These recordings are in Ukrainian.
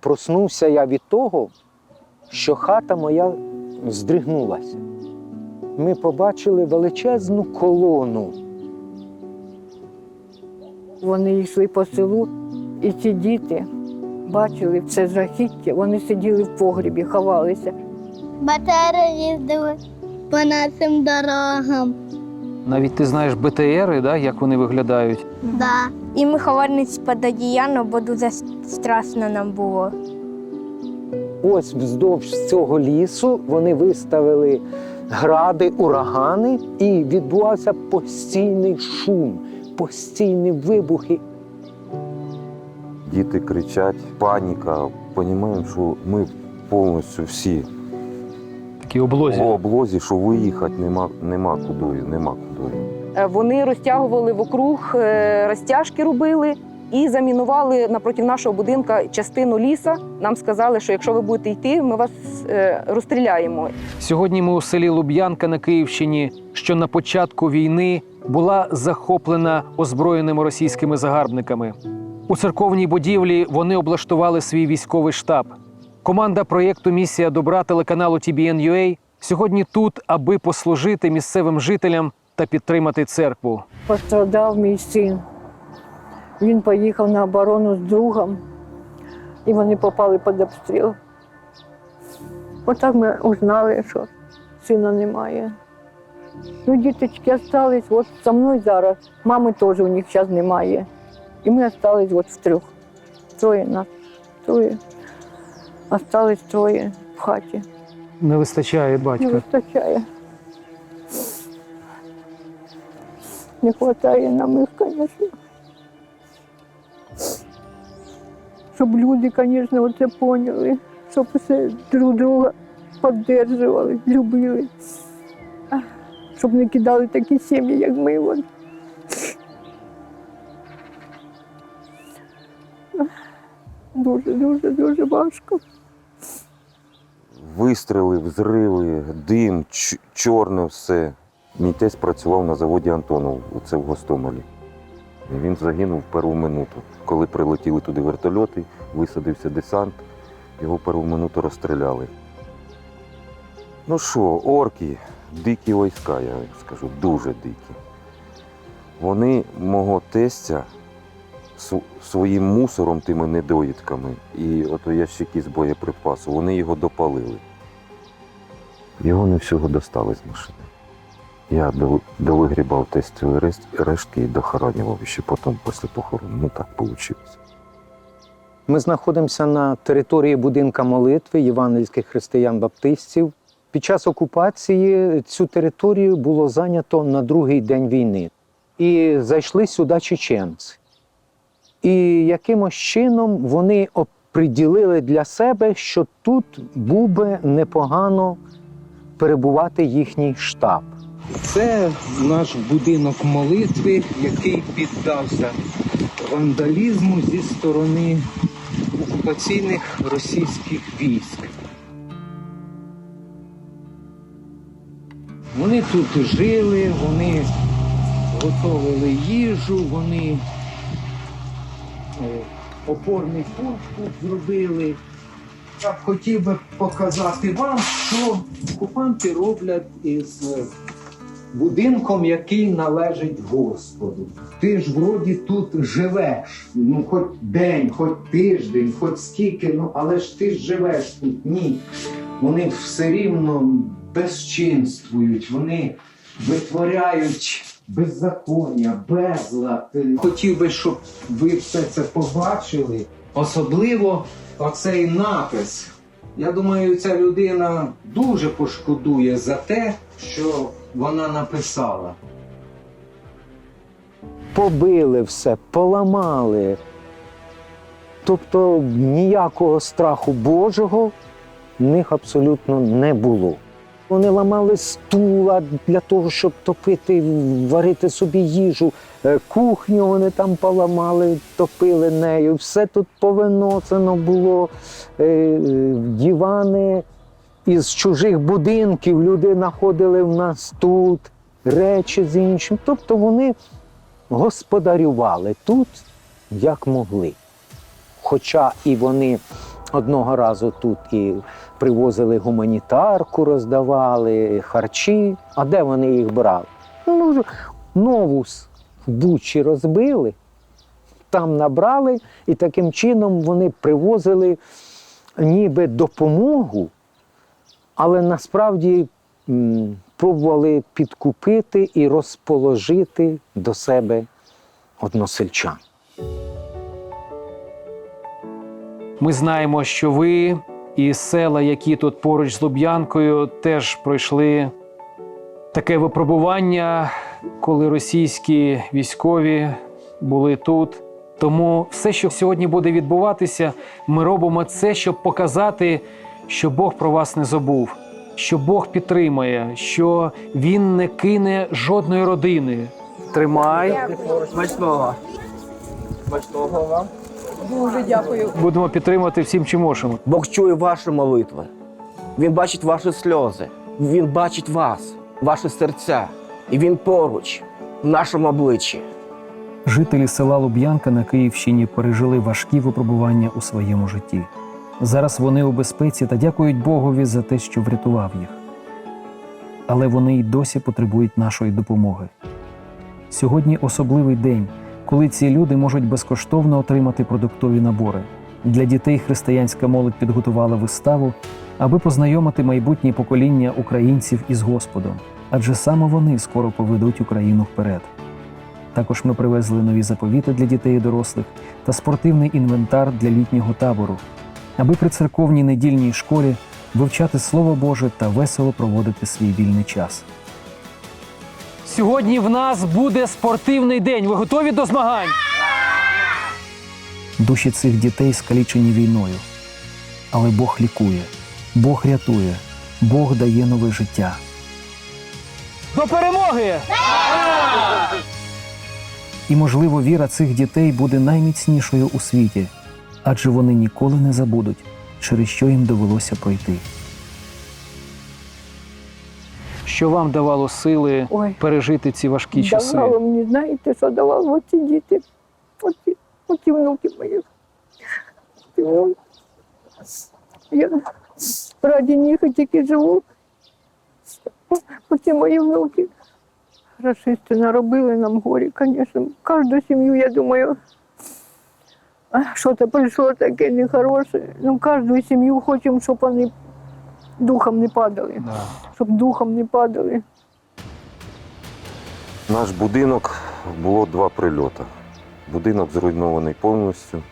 проснувся я від того, що хата моя здригнулася. Ми побачили величезну колону. Вони йшли по селу, і ці діти бачили це жахіття. Вони сиділи в погрібі, ховалися. Батари їздили по нашим дорогам. Навіть ти знаєш БТРи, да, як вони виглядають. Да. І ми ховались під одіяно, бо дуже страшно нам було. Ось вздовж цього лісу вони виставили гради, урагани, і відбувався постійний шум, постійні вибухи. Діти кричать, паніка. Понімаємо, що ми повністю всі Такі облозі. в облозі, що виїхати нема, нема кудою, нема Вони розтягували вокруг, е, розтяжки робили і замінували напроти нашого будинка частину ліса. Нам сказали, що якщо ви будете йти, ми вас е, розстріляємо. Сьогодні ми у селі Луб'янка на Київщині, що на початку війни була захоплена озброєними російськими загарбниками. У церковній будівлі вони облаштували свій військовий штаб. Команда проєкту Місія добра телеканалу TBN.UA сьогодні тут, аби послужити місцевим жителям та підтримати церкву. Пострадав мій син. Він поїхав на оборону з другом, і вони попали під обстріл. Отак ми узнали, що сина немає. Ну, діточки залишились от со мною зараз. Мами теж у них зараз немає. І ми залишились от втрьох. Троє нас, троє. Остались троє в хаті. Не вистачає Не вистачає. Не вистачає нам їх, звісно. Щоб люди, звісно, оце поняли, щоб все друг друга підтримували, любили. Щоб не кидали такі сім'ї, як ми. От. Дуже, дуже, дуже важко. Вистріли, взриви, дим, чорне все. Мій тесть працював на заводі Антонов, це в Гостомелі. Він загинув в першу минуту. Коли прилетіли туди вертольоти, висадився десант, його першу минуту розстріляли. Ну що, орки, дикі війська, я скажу, дуже дикі. Вони мого тестя своїм мусором, тими недоїдками і ото ящики з боєприпасу, вони його допалили. Його не всього достали з машини. Я до- довигрібав тестові рештки і дохоронював ще потім після похорону. Ну так вийшло. Ми знаходимося на території будинка молитви євангельських християн-баптистів. Під час окупації цю територію було зайнято на другий день війни. І зайшли сюди чеченці. І якимось чином вони оприділили для себе, що тут був би непогано перебувати їхній штаб. Це наш будинок молитви, який піддався вандалізму зі сторони окупаційних російських військ. Вони тут жили, вони готували їжу, вони е, опорний пункт зробили. Я б хотів би показати вам, що окупанти роблять із будинком, який належить Господу. Ти ж вроді тут живеш, ну хоч день, хоч тиждень, хоч скільки, ну але ж ти ж живеш тут. Ні. Вони все рівно безчинствують, вони витворяють беззаконня, безлад. Хотів би, щоб ви все це побачили. Особливо оцей напис. Я думаю, ця людина дуже пошкодує за те, що вона написала. побили все, поламали. Тобто ніякого страху Божого в них абсолютно не було. Вони ламали стула для того, щоб топити, варити собі їжу. Е, Кухню вони там поламали, топили нею. Все тут повиносено було. Е, е, Дівани із чужих будинків люди знаходили в нас тут, речі з іншим. Тобто вони господарювали тут як могли. Хоча і вони Одного разу тут і привозили гуманітарку, роздавали харчі. А де вони їх брали? Ну, новус в Бучі розбили, там набрали, і таким чином вони привозили ніби допомогу, але насправді пробували підкупити і розположити до себе односельчан. Ми знаємо, що ви і села, які тут поруч з Луб'янкою, теж пройшли таке випробування, коли російські військові були тут. Тому все, що сьогодні буде відбуватися, ми робимо це, щоб показати, що Бог про вас не забув, що Бог підтримає, що Він не кине жодної родини. Тримай. Смачного. Смачного вам. Будемо підтримувати всім, чим можемо. Бог чує ваші молитви. Він бачить ваші сльози. Він бачить вас, ваші серця. І він поруч, в нашому обличчі. Жителі села Луб'янка на Київщині пережили важкі випробування у своєму житті. Зараз вони у безпеці та дякують Богові за те, що врятував їх. Але вони й досі потребують нашої допомоги. Сьогодні особливий день, коли ці люди можуть безкоштовно отримати продуктові набори. Для дітей християнська молодь підготувала виставу, аби познайомити майбутнє покоління українців із Господом, адже саме вони скоро поведуть Україну вперед. Також ми привезли нові заповіти для дітей і дорослих та спортивний інвентар для літнього табору, аби при церковній недільній школі вивчати Слово Боже та весело проводити свій вільний час. Сьогодні в нас буде спортивний день. Ви готові до змагань? Душі цих дітей скалічені війною. Але Бог лікує, Бог рятує, Бог дає нове життя. До перемоги! І, можливо, віра цих дітей буде найміцнішою у світі, адже вони ніколи не забудуть, через що їм довелося пройти. Що вам давало сили Ой. пережити ці важкі часи? Давало мені, знаєте, що давало оці діти, оці, оці внуки мої. Я раді них тільки живу. Оці мої внуки. Рашисти наробили нам горі, звісно. Кожну сім'ю, я думаю, а, що то прийшло таке нехороше. Ну, кожну сім'ю хочемо, щоб вони духом не падали, Да. щоб духом не падали. Наш будинок було два прильоти. Будинок зруйнований повністю.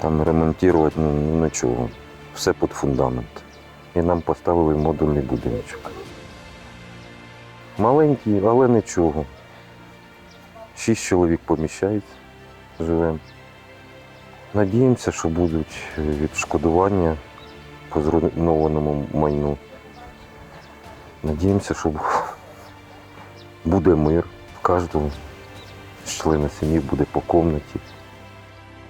Там ремонтувати ну, ну, нічого. Все під фундамент. І нам поставили модульний будиночок. Маленький, але нічого. Шість чоловік поміщається, живемо. Надіємося, що будуть відшкодування по зруйнованому майну. Надіємося, що буде мир в кожному з члена сім'ї буде по комнаті.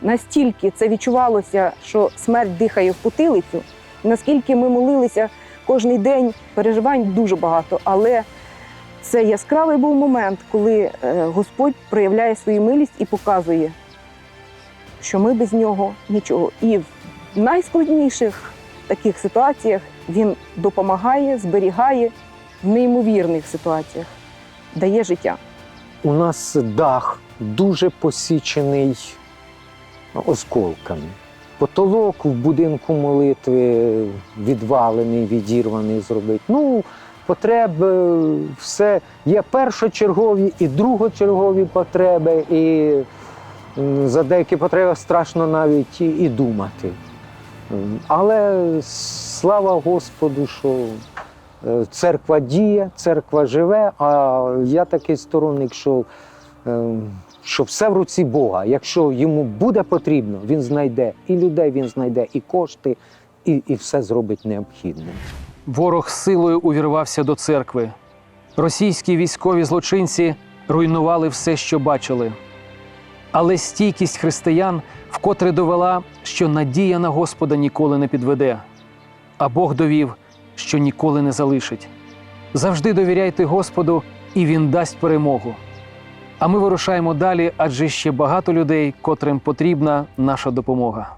Настільки це відчувалося, що смерть дихає в потилицю, наскільки ми молилися кожен день, переживань дуже багато. Але це яскравий був момент, коли е, Господь проявляє свою милість і показує, що ми без нього нічого. І в найскладніших таких ситуаціях він допомагає, зберігає в неймовірних ситуаціях, дає життя. У нас дах дуже посічений осколками. Потолок в будинку молитви відвалений, відірваний зробити. Ну, потреб е, все. Є першочергові і другочергові потреби, і за деякі потреби страшно навіть і, думати. Але слава Господу, що е, церква діє, церква живе, а я такий сторонник, що, е, що все в руці Бога. Якщо йому буде потрібно, він знайде і людей, він знайде, і кошти, і, і все зробить необхідне. Ворог силою увірвався до церкви. Російські військові злочинці руйнували все, що бачили. Але стійкість християн вкотре довела, що надія на Господа ніколи не підведе, а Бог довів, що ніколи не залишить. Завжди довіряйте Господу, і Він дасть перемогу. А ми вирушаємо далі, адже ще багато людей, котрим потрібна наша допомога.